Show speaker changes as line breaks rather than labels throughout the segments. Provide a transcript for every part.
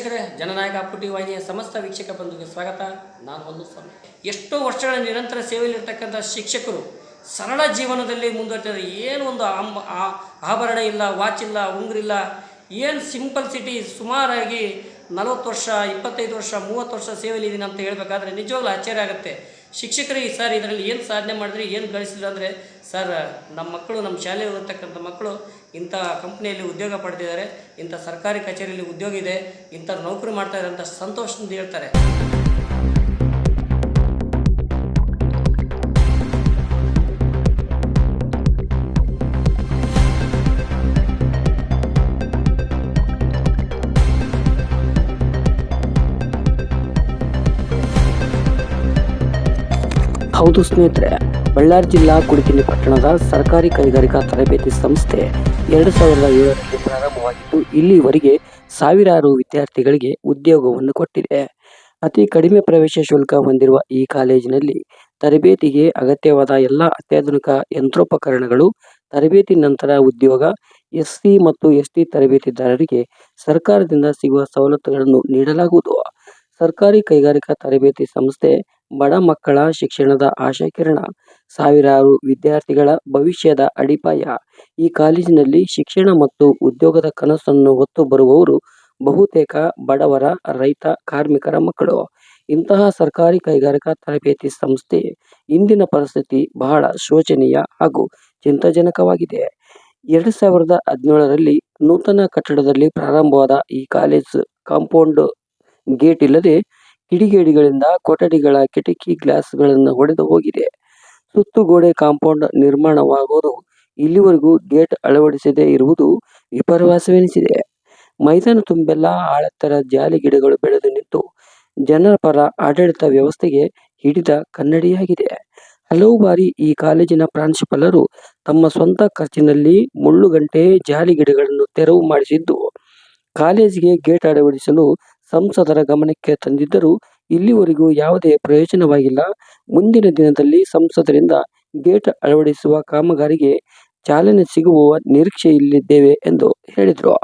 ವೀಕ್ಷಕರೇ, ಜನನಾಯಕ ಪುಟಿ ವಾಹಿನಿಯ ಸಮಸ್ತ ವೀಕ್ಷಕ ಬಂಧುಗೆ ಸ್ವಾಗತ. ನಾನು ಒಂದು ಸ್ವಾಮಿ. ಎಷ್ಟೋ ವರ್ಷಗಳ ನಿರಂತರ ಸೇವೆಯಲ್ಲಿರ್ತಕ್ಕಂಥ ಶಿಕ್ಷಕರು ಸರಳ ಜೀವನದಲ್ಲಿ ಮುಂದುವರಿತಾರೆ ಏನು ಒಂದು ಅಂಬ ಆಭರಣ ಇಲ್ಲ, ವಾಚ್ ಇಲ್ಲ ಉಂಗ್ರಿಲ್ಲ ಏನು ಸಿಂಪಲ್ ಸಿಟಿ ಸುಮಾರಾಗಿ ನಲವತ್ತು ವರ್ಷ, ಇಪ್ಪತ್ತೈದು ವರ್ಷ, ಮೂವತ್ತು ವರ್ಷ ಸೇವೆಯಲ್ಲಿದ್ದೀನಿ ಅಂತ ಹೇಳಬೇಕಾದ್ರೆ ನಿಜವಾಗ್ಲೂ ಆಶ್ಚರ್ಯ ಆಗುತ್ತೆ. ಶಿಕ್ಷಕರಿಗೆ ಸರ್ ಇದರಲ್ಲಿ ಏನು ಸಾಧನೆ ಮಾಡಿದ್ರಿ, ಏನು ಗಳಿಸಿದ್ರು ಅಂದರೆ, ಸರ್, ನಮ್ಮ ಮಕ್ಕಳು, ನಮ್ಮ ಶಾಲೆಯಲ್ಲಿ ಇರತಕ್ಕಂಥ ಮಕ್ಕಳು ಇಂಥ ಕಂಪ್ನಿಯಲ್ಲಿ ಉದ್ಯೋಗ ಪಡೆದಿದ್ದಾರೆ, ಇಂಥ ಸರ್ಕಾರಿ ಕಚೇರಿಯಲ್ಲಿ ಉದ್ಯೋಗ ಇದೆ ಇಂಥ ನೌಕರಿ ಮಾಡ್ತಾ ಇದ್ದಾರೆ ಅಂತ ಸಂತೋಷದಿಂದ ಹೇಳ್ತಾರೆ.
ಹೌದು ಸ್ನೇಹಿತರೆ, ಬಳ್ಳಾರಿ ಜಿಲ್ಲಾ ಕುಡಿಕಿನಿ ಪಟ್ಟಣದ ಸರ್ಕಾರಿ ಕೈಗಾರಿಕಾ ತರಬೇತಿ ಸಂಸ್ಥೆ ಎರಡು ಸಾವಿರದ ಏಳರಲ್ಲಿ ಪ್ರಾರಂಭವಾಗಿದ್ದು, ಇಲ್ಲಿವರೆಗೆ ಸಾವಿರಾರು ವಿದ್ಯಾರ್ಥಿಗಳಿಗೆ ಉದ್ಯೋಗವನ್ನು ಕೊಟ್ಟಿದೆ. ಅತಿ ಕಡಿಮೆ ಪ್ರವೇಶ ಶುಲ್ಕ ಹೊಂದಿರುವ ಈ ಕಾಲೇಜಿನಲ್ಲಿ ತರಬೇತಿಗೆ ಅಗತ್ಯವಾದ ಎಲ್ಲ ಅತ್ಯಾಧುನಿಕ ಯಂತ್ರೋಪಕರಣಗಳು, ತರಬೇತಿ ನಂತರ ಉದ್ಯೋಗ, ಎಸ್ಸಿ ಮತ್ತು ಎಸ್ಟಿ ತರಬೇತಿದಾರರಿಗೆ ಸರ್ಕಾರದಿಂದ ಸಿಗುವ ಸವಲತ್ತುಗಳನ್ನು ನೀಡಲಾಗುವುದು. ಸರ್ಕಾರಿ ಕೈಗಾರಿಕಾ ತರಬೇತಿ ಸಂಸ್ಥೆ ಬಡ ಮಕ್ಕಳ ಶಿಕ್ಷಣದ ಆಶಾಕಿರಣ. ಸಾವಿರಾರು ವಿದ್ಯಾರ್ಥಿಗಳ ಭವಿಷ್ಯದ ಅಡಿಪಾಯ. ಈ ಕಾಲೇಜಿನಲ್ಲಿ ಶಿಕ್ಷಣ ಮತ್ತು ಉದ್ಯೋಗದ ಕನಸನ್ನು ಹೊತ್ತು ಬರುವವರು ಬಹುತೇಕ ಬಡವರ, ರೈತ, ಕಾರ್ಮಿಕರ ಮಕ್ಕಳು. ಇಂತಹ ಸರ್ಕಾರಿ ಕೈಗಾರಿಕಾ ತರಬೇತಿ ಸಂಸ್ಥೆ ಇಂದಿನ ಪರಿಸ್ಥಿತಿ ಬಹಳ ಶೋಚನೀಯ ಹಾಗೂ ಚಿಂತಾಜನಕವಾಗಿದೆ. ಎರಡು ಸಾವಿರದ ಹದಿನೇಳರಲ್ಲಿ ನೂತನ ಕಟ್ಟಡದಲ್ಲಿ ಪ್ರಾರಂಭವಾದ ಈ ಕಾಲೇಜ್ ಕಾಂಪೌಂಡ್ ಗೇಟ್ ಇಲ್ಲದೆ ಕಿಡಿಗೇಡಿಗಳಿಂದ ಕೊಠಡಿಗಳ ಕಿಟಕಿ ಗ್ಲಾಸ್ಗಳನ್ನು ಒಡೆದು ಹೋಗಿದೆ. ಸುತ್ತುಗೋಡೆ ಕಾಂಪೌಂಡ್ ನಿರ್ಮಾಣವಾಗುವುದು ಇಲ್ಲಿವರೆಗೂ ಗೇಟ್ ಅಳವಡಿಸದೆ ಇರುವುದು ವಿಪರ್ಯಾಸವೆನಿಸಿದೆ ಮೈದಾನ ತುಂಬೆಲ್ಲ ಆಳೆತ್ತರ ಜಾಲಿ ಗಿಡಗಳು ಬೆಳೆದು ನಿಂತು ಜನರ ಪರ ಆಡಳಿತ ವ್ಯವಸ್ಥೆಗೆ ಹಿಡಿದ ಕನ್ನಡಿಯಾಗಿದೆ. ಹಲವು ಬಾರಿ ಈ ಕಾಲೇಜಿನ ಪ್ರಾಂಶುಪಾಲರು ತಮ್ಮ ಸ್ವಂತ ಖರ್ಚಿನಲ್ಲಿ ಮುಳ್ಳುಗಂಟೆ ಜಾಲಿ ಗಿಡಗಳನ್ನು ತೆರವು ಮಾಡಿಸಿದ್ದು, ಕಾಲೇಜಿಗೆ ಗೇಟ್ ಅಳವಡಿಸಲು ಸಂಸದರ ಗಮನಕ್ಕೆ ತಂದಿದ್ದರೂ ಇಲ್ಲಿವರೆಗೂ ಯಾವುದೇ ಪ್ರಯೋಜನವಾಗಿಲ್ಲ. ಮುಂದಿನ ದಿನದಲ್ಲಿ ಸಂಸದರಿಂದ ಗೇಟ್ ಅಳವಡಿಸುವ ಕಾಮಗಾರಿಗೆ ಚಾಲನೆ ಸಿಗುವ ನಿರೀಕ್ಷೆಯಲ್ಲಿದ್ದೇವೆ ಎಂದು ಹೇಳಿದರು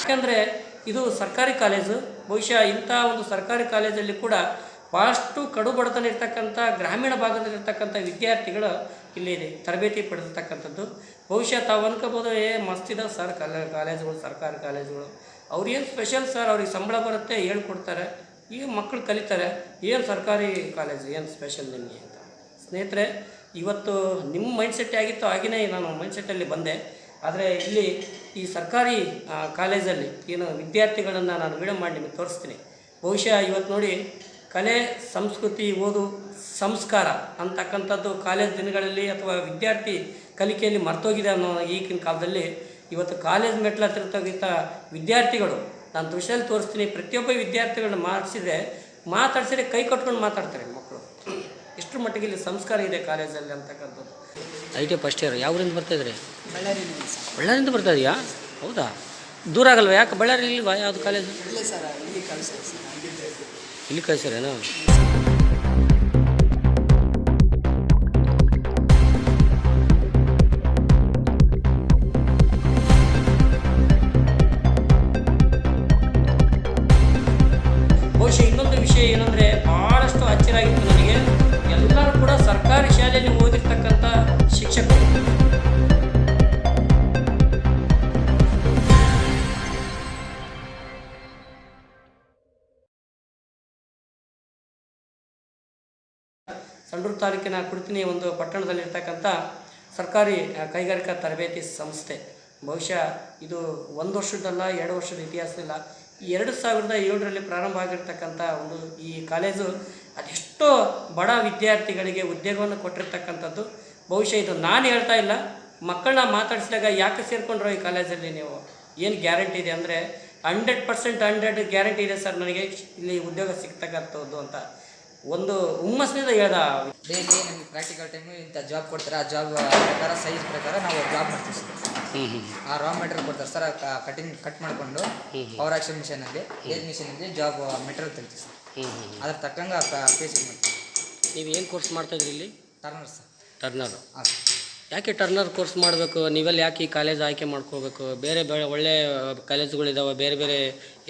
ಯಾಕಂದರೆ ಇದು ಸರ್ಕಾರಿ ಕಾಲೇಜು. ಬಹುಶಃ ಇಂಥ ಒಂದು ಸರ್ಕಾರಿ ಕಾಲೇಜಲ್ಲಿ ಕೂಡ ಭಾಳಷ್ಟು ಕಡು ಬಡತನ ಇರ್ತಕ್ಕಂಥ ಗ್ರಾಮೀಣ ಭಾಗದಲ್ಲಿರ್ತಕ್ಕಂಥ ವಿದ್ಯಾರ್ಥಿಗಳು ಇಲ್ಲಿದೆ ತರಬೇತಿ ಪಡೆದಿರ್ತಕ್ಕಂಥದ್ದು. ಬಹುಶಃ ತಾವು ಅನ್ಕೋಬೋದು, ಏ ಮಸ್ತಿದ ಸರ್ ಕಾಲೇ, ಕಾಲೇಜುಗಳು, ಸರ್ಕಾರಿ ಕಾಲೇಜುಗಳು. ಅವ್ರೇನು ಸ್ಪೆಷಲ್ ಸರ್? ಅವ್ರಿಗೆ ಸಂಬಳ ಬರುತ್ತೆ, ಹೇಳ್ಕೊಡ್ತಾರೆ. ಈಗ ಮಕ್ಕಳು ಕಲಿತಾರೆ? ಏನು ಸರ್ಕಾರಿ ಕಾಲೇಜು? ಏನು ಸ್ಪೆಷಲ್ ನಿಮಗೆ? ಅಂತ. ಸ್ನೇಹಿತರೆ, ಇವತ್ತು ನಿಮ್ಮ ಮೈಂಡ್ಸೆಟ್ ಆಗಿತ್ತು ಹಾಗೆಯೇ ನಾನು ಮೈಂಡ್ಸೆಟ್ಟಲ್ಲಿ ಬಂದೆ. ಆದರೆ ಇಲ್ಲಿ ಈ ಸರ್ಕಾರಿ ಕಾಲೇಜಲ್ಲಿ ಏನು ವಿದ್ಯಾರ್ಥಿಗಳನ್ನು ನಾನು ವಿಡಿಯೋ ಮಾಡಿ ನಿಮಗೆ ತೋರಿಸ್ತೀನಿ. ಬಹುಶಃ ಇವತ್ತು ನೋಡಿ ಕಲೆ, ಸಂಸ್ಕೃತಿ, ಓದು, ಸಂಸ್ಕಾರ ಅಂತಕ್ಕಂಥದ್ದು ಕಾಲೇಜ್ ದಿನಗಳಲ್ಲಿ ಅಥವಾ ವಿದ್ಯಾರ್ಥಿ ಕಲಿಕೆಯಲ್ಲಿ ಮರ್ತೋಗಿದೆ ಅನ್ನೋ ಈಗಿನ ಕಾಲದಲ್ಲಿ ಇವತ್ತು ಕಾಲೇಜ್ ಮೆಟ್ಲ ಹತ್ತಿರತಕ್ಕಂಥ ವಿದ್ಯಾರ್ಥಿಗಳು, ನಾನು ದೃಶ್ಯದಲ್ಲಿ ತೋರಿಸ್ತೀನಿ, ಪ್ರತಿಯೊಬ್ಬ ವಿದ್ಯಾರ್ಥಿಗಳನ್ನ ಮಾಡಿಸಿದ್ರೆ ಮಾತಾಡಿಸಿದ್ರೆ ಕೈ ಕಟ್ಕೊಂಡು ಮಾತಾಡ್ತಾರೆ ಮಕ್ಕಳು. ಎಷ್ಟು ಮಟ್ಟಿಗೆ ಇಲ್ಲಿ ಸಂಸ್ಕಾರ ಇದೆ ಕಾಲೇಜಲ್ಲಿ ಅಂತಕ್ಕಂಥದ್ದು. ಐ ಟಿ ಫಸ್ಟ್ ಇಯರ್ ಯಾವ ಊರಿಂದ ಬರ್ತಾ ಇದ್ರಿ? ಬಳ್ಳಾರಿಯಿಂದ ಬರ್ತಾ ಇದೆಯಾ? ಹೌದಾ? ದೂರ ಆಗಲ್ವಾ? ಯಾಕೆ ಬಳ್ಳಾರಿ ಇಲ್ವಾ? ಯಾವುದು ಕಾಲೇಜು
ಇಲ್ಲಿ ಕಳಿಸ್ಯಾರೇನಾ ಬಹುಶಃ ಇನ್ನೊಂದು ವಿಷಯ
ಏನಂದರೆ ಭಾಳಷ್ಟು ಅಚ್ಚರಾಗಿತ್ತು ನನಗೆ. ಎಲ್ಲರೂ ಕೂಡ ಸರ್ಕಾರಿ ಶಾಲೆಯಲ್ಲಿ ಸಂಡೂರು ತಾಲೂಕಿನ ಕುಡ್ತಿನಿ ಒಂದು ಪಟ್ಟಣದಲ್ಲಿರ್ತಕ್ಕಂಥ ಸರ್ಕಾರಿ ಕೈಗಾರಿಕಾ ತರಬೇತಿ ಸಂಸ್ಥೆ. ಬಹುಶಃ ಇದು ಒಂದು ವರ್ಷದಲ್ಲ ಎರಡು ವರ್ಷದ ಇತಿಹಾಸದಿಲ್ಲ ಎರಡು ಸಾವಿರದ ಏಳರಲ್ಲಿ ಪ್ರಾರಂಭ ಆಗಿರ್ತಕ್ಕಂಥ ಒಂದು ಈ ಕಾಲೇಜು ಅದೆಷ್ಟೋ ಬಡ ವಿದ್ಯಾರ್ಥಿಗಳಿಗೆ ಉದ್ಯೋಗವನ್ನು ಕೊಟ್ಟಿರ್ತಕ್ಕಂಥದ್ದು. ಬಹುಶಃ ಇದು ನಾನು ಹೇಳ್ತಾ ಇಲ್ಲ, ಮಕ್ಕಳನ್ನ ಮಾತಾಡಿಸಿದಾಗ ಯಾಕೆ ಸೇರ್ಕೊಂಡ್ರೋ ಈ ಕಾಲೇಜಲ್ಲಿ ನೀವು? ಏನು ಗ್ಯಾರಂಟಿ ಇದೆ ಅಂದರೆ ಹಂಡ್ರೆಡ್ ಪರ್ಸೆಂಟ್ ಹಂಡ್ರೆಡ್ ಗ್ಯಾರಂಟಿ ಇದೆ ಸರ್ ನನಗೆ, ಇಲ್ಲಿ ಉದ್ಯೋಗ ಸಿಗ್ತಕ್ಕಂಥದ್ದು ಅಂತ. ಒಂದು ಹುಮ್ಮಸ್ನಿಂದ ಹೇಳ್ದ
ಡೈಲಿ ನಮಗೆ ಪ್ರಾಕ್ಟಿಕಲ್ ಟೈಮು ಇಂಥ ಜಾಬ್ ಕೊಡ್ತಾರೆ ಆ ಜಾಬ್ ಪ್ರಕಾರ ಸೈಜ್ ಪ್ರಕಾರ ನಾವು ಜಾಬ್ ಮಾಡ್ತೀವಿ ಸರ್. ಆ ರಾ ಮೆಟೀರಿಯಲ್ ಕೊಡ್ತಾರೆ ಸರ್ ಕಟಿಂಗ್ ಕಟ್ ಮಾಡಿಕೊಂಡು ಪವರ್ ಆಕ್ಷನ್ ಮಿಷನಲ್ಲಿ ಏಜ್ ಮಿಷನಲ್ಲಿ ಜಾಬ್ ಮೆಟೀರಿಯಲ್ ತೆಗಿತೀವಿ ಸರ್. ಅದ್ರ ತಕ್ಕಂಗೆ ಫೇಸ್ ಮಾಡ್ತೀವಿ.
ನೀವು ಏನು ಕೋರ್ಸ್ ಮಾಡ್ತಾಯಿದ್ರಿ ಇಲ್ಲಿ?
Turner sir.
ಟರ್ನರ್
ಹಾಂ
ಯಾಕೆ ಟರ್ನರ್ ಕೋರ್ಸ್ ಮಾಡಬೇಕು? ನೀವೆಲ್ಲ ಯಾಕೆ ಈ ಕಾಲೇಜ್ ಆಯ್ಕೆ ಮಾಡ್ಕೋಬೇಕು? ಬೇರೆ ಬೇರೆ ಒಳ್ಳೆ ಕಾಲೇಜುಗಳಿದ್ದಾವೆ ಬೇರೆ ಬೇರೆ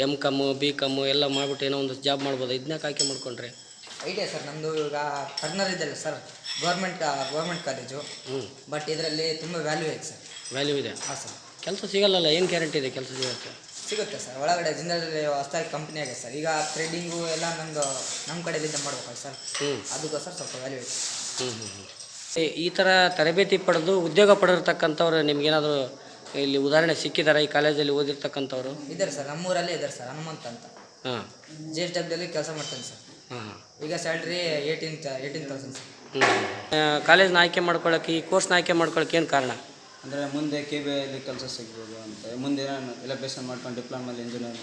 ಎಂ ಕಮ್ಮು ಬಿ ಕಮ್ಮು ಎಲ್ಲ ಮಾಡಿಬಿಟ್ಟು ಏನೋ ಒಂದು ಜಾಬ್ ಮಾಡ್ಬೋದು? ಇದನ್ನ ಆಯ್ಕೆ ಮಾಡ್ಕೊಂಡ್ರೆ?
ಐಡಿಯಾ ಸರ್ ನಮ್ಮದು ಈಗ ಟರ್ನರ್ ಇದೆಯಲ್ಲ sir government government college but ಇದರಲ್ಲಿ ತುಂಬ ವ್ಯಾಲ್ಯೂ ಇದೆ ಸರ್.
ವ್ಯಾಲ್ಯೂ ಇದೆ.
ಹಾಂ ಸರ್.
ಕೆಲಸ ಸಿಗಲ್ಲಲ್ಲ ಏನು ಗ್ಯಾರಂಟಿ ಇದೆ ಕೆಲಸ ಸಿಗುತ್ತೆ
ಸಿಗುತ್ತೆ ಸರ್ ಒಳಗಡೆ ಜನರಲ್ಲಿ ಹೊಸದಾಗಿ ಕಂಪ್ನಿ ಆಗಿದೆ ಸರ್. ಈಗ ಥ್ರೆಡಿಂಗು ಎಲ್ಲ ನಮ್ಮದು ನಮ್ಮ ಕಡೆಯಿಂದ ಮಾಡ್ಬೇಕಲ್ಲ ಸರ್.
ಹ್ಞೂ
ಅದಕ್ಕೋಸ್ಕರ ಸ್ವಲ್ಪ ವ್ಯಾಲ್ಯೂ ಇದೆ
ಹ್ಞೂ ಹ್ಞೂ ಹ್ಞೂ ಈ- ಈ ಥರ ತರಬೇತಿ ಪಡೆದು ಉದ್ಯೋಗ ಪಡೆದಿರ್ತಕ್ಕಂಥವ್ರು ನಿಮ್ಗೇನಾದರೂ ಇಲ್ಲಿ ಉದಾಹರಣೆ ಸಿಕ್ಕಿದ್ದಾರೆ ಈ ಕಾಲೇಜಲ್ಲಿ ಓದಿರ್ತಕ್ಕಂಥವ್ರು?
ಇದ್ದಾರೆ ಸರ್ ನಮ್ಮೂರಲ್ಲೇ ಇದ್ದಾರೆ ಸರ್ ಹನುಮಂತ ಅಂತ.
ಹಾಂ.
ಜೆ ಎಸ್ ಡಬ್ಲ್ಯೂಲಿ ಕೆಲಸ ಮಾಡ್ತಾನೆ ಸರ್.
ಹಾಂ.
ಈಗ salary eighteen eighteen thousand sir
ಹ್ಞೂ ಕಾಲೇಜ್ನ ಆಯ್ಕೆ ಮಾಡ್ಕೊಳ್ಳೋಕೆ ಈ ಕೋರ್ಸ್ನ ಆಯ್ಕೆ ಮಾಡ್ಕೊಳ್ಳೋಕೆ ಏನು ಕಾರಣ?
ಅಂದರೆ ಮುಂದೆ ಕೆ ಬಿ ಐಲಿ ಕೆಲಸ ಸಿಗ್ಬೋದು ಅಂತ. ಮುಂದೆ ನಾನು ಎಲೆಕ್ಟ್ರಿಷನ್ ಮಾಡ್ಕೊಂಡು ಡಿಪ್ಲೊಮಲ್ಲಿ ಇಂಜಿನಿಯರ್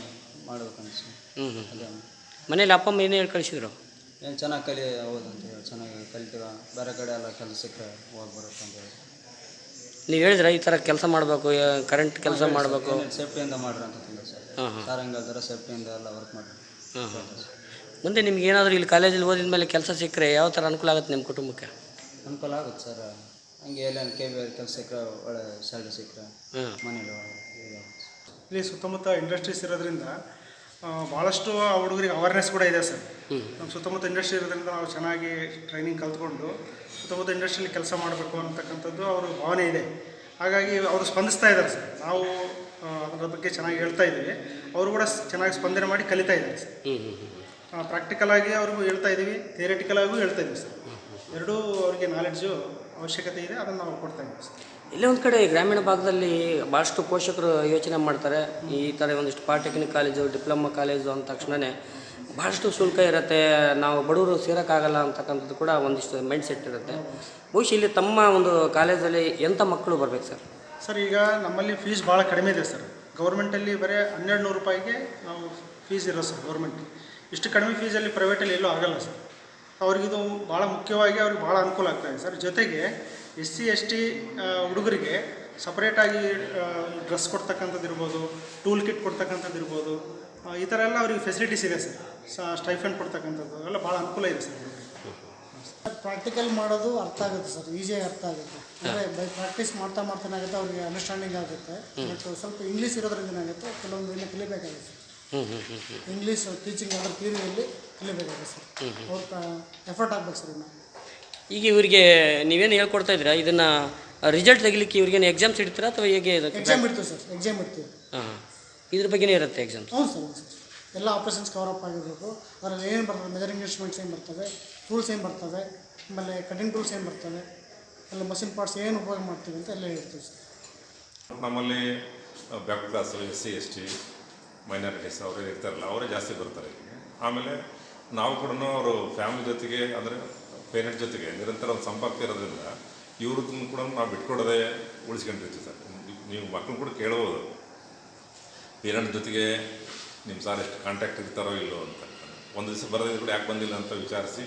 ಮಾಡ್ಬೇಕಂತ
ಹ್ಞೂ ಹ್ಞೂ
ಅದೇ
ಮನೇಲಿ ಅಪ್ಪ ಅಮ್ಮ ಏನೇ ಹೇಳಿ ಕಳಿಸಿದ್ರು?
ಏನು ಚೆನ್ನಾಗಿ ಕಲಿ ಅಂತ ಹೇಳಿ ಚೆನ್ನಾಗಿ ಕಲಿತೀವ. ಬೇರೆ ಕಡೆ ಎಲ್ಲ ಕೆಲಸ ಸಿಕ್ಕರೆ ಹೋಗಿ ಬರುತ್ತೆ ಅಂತ ಹೇಳಿ.
ನೀವು ಹೇಳಿದ್ರೆ ಈ ಥರ ಕೆಲಸ ಮಾಡಬೇಕು ಕರೆಂಟ್ ಕೆಲಸ ಮಾಡಬೇಕು.
ಸೇಫ್ಟಿಯಿಂದ ಮಾಡ್ರಿ ಅಂತ ತಂದೆ ಸರ್
ಹಾಂ ಹಾಂ.
ಸರ್ ಹಂಗೆ ಹೇಳ್ತಾರೆ ಸೇಫ್ಟಿಯಿಂದ ಎಲ್ಲ ವರ್ಕ್ ಮಾಡಿರಿ.
ಹಾಂ ಹಾಂ. ಮುಂದೆ ನಿಮ್ಗೆ ಏನಾದರೂ ಇಲ್ಲಿ ಕಾಲೇಜಲ್ಲಿ ಓದಿದ ಮೇಲೆ ಕೆಲಸ ಸಿಕ್ಕರೆ ಯಾವ ಥರ ಅನುಕೂಲ ಆಗುತ್ತೆ ನಿಮ್ಮ ಕುಟುಂಬಕ್ಕೆ?
ಅನುಕೂಲ ಆಗುತ್ತೆ ಸರ್. ಹಂಗೆ ಎಲ್ಲ ಕೆ ಬಿ ಐ ಕೆಲಸ ಸಿಕ್ಕರೆ ಒಳ್ಳೆ ಸ್ಯಾಲ್ರಿ ಸಿಕ್ಕರೆ
ಹಾಂ
ಮನೇಲಿ
ಇಲ್ಲಿ ಸುತ್ತಮುತ್ತ ಇಂಡಸ್ಟ್ರೀಸ್ ಇರೋದ್ರಿಂದ ಭಾಳಷ್ಟು ಆ ಹುಡುಗರಿಗೆ ಅವೇರ್ನೆಸ್ ಕೂಡ ಇದೆ ಸರ್. ನಮ್ಮ ಸುತ್ತಮುತ್ತ ಇಂಡಸ್ಟ್ರಿ ಇರೋದ್ರಿಂದ ನಾವು ಚೆನ್ನಾಗಿ ಟ್ರೈನಿಂಗ್ ಕಲ್ತ್ಕೊಂಡು ಸುತ್ತಮುತ್ತ ಇಂಡಸ್ಟ್ರಿಯಲ್ಲಿ ಕೆಲಸ ಮಾಡಬೇಕು ಅಂತಕ್ಕಂಥದ್ದು ಅವ್ರ ಭಾವನೆ ಇದೆ. ಹಾಗಾಗಿ ಅವರು ಸ್ಪಂದಿಸ್ತಾ ಇದ್ದಾರೆ ಸರ್. ನಾವು ಅದರ ಬಗ್ಗೆ ಚೆನ್ನಾಗಿ ಹೇಳ್ತಾ ಇದ್ದೀವಿ. ಅವರು ಕೂಡ ಚೆನ್ನಾಗಿ ಸ್ಪಂದನೆ ಮಾಡಿ ಕಲಿತಾ ಇದ್ದಾರೆ ಸರ್.
ಹ್ಞೂ ಹ್ಞೂ ಹ್ಞೂ
ಪ್ರಾಕ್ಟಿಕಲ್ ಆಗಿ ಅವ್ರಿಗೂ ಹೇಳ್ತಾ ಇದ್ದೀವಿ ಥಿಯರಿಟಿಕಲ್ ಆಗೂ ಹೇಳ್ತಾ ಇದ್ದೀವಿ ಸರ್. ಎರಡೂ ಅವರಿಗೆ ನಾಲೆಡ್ಜು ಅವಶ್ಯಕತೆ ಇದೆ ಅದನ್ನು ನಾವು ಕೊಡ್ತಾ ಇದ್ದೀವಿ ಸರ್.
ಇಲ್ಲೇ ಒಂದು ಕಡೆ ಗ್ರಾಮೀಣ ಭಾಗದಲ್ಲಿ ಭಾಳಷ್ಟು ಪೋಷಕರು ಯೋಚನೆ ಮಾಡ್ತಾರೆ. ಈ ಥರ ಒಂದಿಷ್ಟು ಪಾಲಿಟೆಕ್ನಿಕ್ ಕಾಲೇಜು ಡಿಪ್ಲೊಮಾ ಕಾಲೇಜು ಅಂದ ತಕ್ಷಣವೇ ಭಾಳಷ್ಟು ಶುಲ್ಕ ಇರುತ್ತೆ. ನಾವು ಬಡವರು ಸೇರೋಕ್ಕಾಗಲ್ಲ ಅಂತಕ್ಕಂಥದ್ದು ಕೂಡ ಒಂದಿಷ್ಟು ಮೈಂಡ್ ಸೆಟ್ ಇರುತ್ತೆ. ಬಹುಶಃ ಇಲ್ಲಿ ತಮ್ಮ ಒಂದು ಕಾಲೇಜಲ್ಲಿ ಎಂಥ ಮಕ್ಕಳು ಬರಬೇಕು ಸರ್?
ಸರ್ ಈಗ ನಮ್ಮಲ್ಲಿ ಫೀಸ್ ಭಾಳ ಕಡಿಮೆ ಇದೆ ಸರ್. ಗೌರ್ಮೆಂಟಲ್ಲಿ ಬರೀ ಹನ್ನೆರಡು ನೂರು ರೂಪಾಯಿಗೆ ನಾವು ಫೀಸ್ ಇರೋ ಸರ್ ಗೌರ್ಮೆಂಟ್ ಇಷ್ಟು ಕಡಿಮೆ ಫೀಸಲ್ಲಿ ಪ್ರೈವೇಟಲ್ಲಿ ಎಲ್ಲೂ ಆಗಲ್ಲ ಸರ್. ಅವ್ರಿಗಿದು ಭಾಳ ಮುಖ್ಯವಾಗಿ ಅವ್ರಿಗೆ ಭಾಳ ಅನುಕೂಲ ಆಗ್ತಾಯಿದೆ ಸರ್. ಜೊತೆಗೆ ಎಸ್ ಸಿ ಎಸ್ ಟಿ ಹುಡುಗರಿಗೆ ಸಪ್ರೇಟಾಗಿ ಡ್ರೆಸ್ ಕೊಡ್ತಕ್ಕಂಥದ್ದು ಇರ್ಬೋದು ಟೂಲ್ ಕಿಟ್ ಕೊಡ್ತಕ್ಕಂಥದ್ದು ಇರ್ಬೋದು ಈ ಥರ ಎಲ್ಲ ಅವ್ರಿಗೆ ಫೆಸಿಲಿಟೀಸ್ ಇದೆ ಸರ್. ಸ್ಟೈಫೆಂಡ್ ಕೊಡ್ತಕ್ಕಂಥದ್ದು ಎಲ್ಲ ಭಾಳ ಅನುಕೂಲ ಇದೆ ಸರ್
ಪ್ರಾಕ್ಟಿಕಲ್ ಮಾಡೋದು ಅರ್ಥ ಆಗುತ್ತೆ ಸರ್. ಈಸಿಯಾಗಿ ಅರ್ಥ ಆಗುತ್ತೆ. ಅಂದರೆ ಬೈ ಪ್ರಾಕ್ಟೀಸ್ ಮಾಡ್ತಾ ಮಾಡ್ತಾ ಏನಾಗುತ್ತೆ ಅವ್ರಿಗೆ ಅಂಡರ್ಸ್ಟ್ಯಾಂಡಿಂಗ್ ಆಗುತ್ತೆ. ಮತ್ತು ಸ್ವಲ್ಪ ಇಂಗ್ಲೀಷ್ ಇರೋದ್ರಿಂದ ಏನಾಗುತ್ತೆ ಕೆಲವೊಂದು ಕಲಿಬೇಕಾಗುತ್ತೆ ಇಂಗ್ಲೀಷ್ ಟೀಚಿಂಗ್ ಅದರ ಥಿಯರಿಯಲ್ಲಿ ಕಲಿಬೇಕಾಗುತ್ತೆ ಸರ್ ಅವ್ರ ಎಫರ್ಟ್ ಆಗ್ಬೇಕು ಸರ್ ಇನ್ನು.
ಈಗ ಇವರಿಗೆ ನೀವೇನು ಹೇಳ್ಕೊಡ್ತಾ ಇದ್ದೀರಾ? ಇದನ್ನು ರಿಸಲ್ಟ್ ತೆಗಿಲಿಕ್ಕೆ ಇವ್ರಿಗೇನು ಎಕ್ಸಾಮ್ಸ್ ಇಡ್ತೀರಾ ಅಥವಾ ಹೇಗೆ
ಎಕ್ಸಾಮ್ ಇಡ್ತೀವಿ ಸರ್ ಎಕ್ಸಾಮ್ ಇಡ್ತೀವಿ.
ಹಾಂ ಹಾಂ. ಇದ್ರ ಬಗ್ಗೆನೇ ಇರುತ್ತೆ ಎಕ್ಸಾಮ್ಸ್
ಹ್ಞೂ ಸರ್ ಸರ್ ಎಲ್ಲ ಆಪ್ರೇಷನ್ಸ್ ಕವರ್ ಅಪ್ ಆಗಿರಬೇಕು. ಅದರಲ್ಲಿ ಏನು ಬರ್ತದೆ? ಮೆಜರಿಂಗ್ ಇನ್ಸ್ಟ್ರೂಮೆಂಟ್ಸ್ ಏನು ಬರ್ತವೆ ಟೂಲ್ಸ್ ಏನು ಬರ್ತವೆ ಆಮೇಲೆ ಕಟಿಂಗ್ ಟೂಲ್ಸ್ ಏನು ಬರ್ತವೆ ಎಲ್ಲ ಮಷಿನ್ ಪಾರ್ಟ್ಸ್ ಏನು ಉಪಯೋಗ ಮಾಡ್ತೀವಿ ಅಂತ ಎಲ್ಲ ಹೇಳ್ತೀವಿ ಸರ್
ನಮ್ಮಲ್ಲಿ back class S C S T minorities ಅವರು ಇರ್ತಾರಲ್ಲ ಅವರೇ ಜಾಸ್ತಿ ಬರ್ತಾರೆ. ಇಲ್ಲಿಗೆ ಆಮೇಲೆ ನಾವು ಕೂಡ ಅವರು ಫ್ಯಾಮಿಲಿ ಜೊತೆಗೆ ಅಂದರೆ ಪೇರೆಂಟ್ ಜೊತೆಗೆ ನಿರಂತರ ಒಂದು ಸಂಪರ್ಕ ಇರೋದ್ರಿಂದ ಇವ್ರದ್ದು ಕೂಡ ನಾವು ಬಿಟ್ಕೊಡೋದೇ ಉಳಿಸ್ಕೊಂಡಿರ್ತೀವಿ ಸರ್. ನೀವು ಮಕ್ಕಳು ಕೂಡ ಕೇಳ್ಬೋದು. ಪೇರೆಂಟ್ ಜೊತೆಗೆ ನಿಮ್ಮ ಸಾರ್ ಎಷ್ಟು ಕಾಂಟ್ಯಾಕ್ಟ್ ಇರ್ತಾರೋ ಇಲ್ಲೋ ಅಂತ. ಒಂದು ದಿವಸ ಬರೋದಿದ್ರು ಕೂಡ ಯಾಕೆ ಬಂದಿಲ್ಲ ಅಂತ ವಿಚಾರಿಸಿ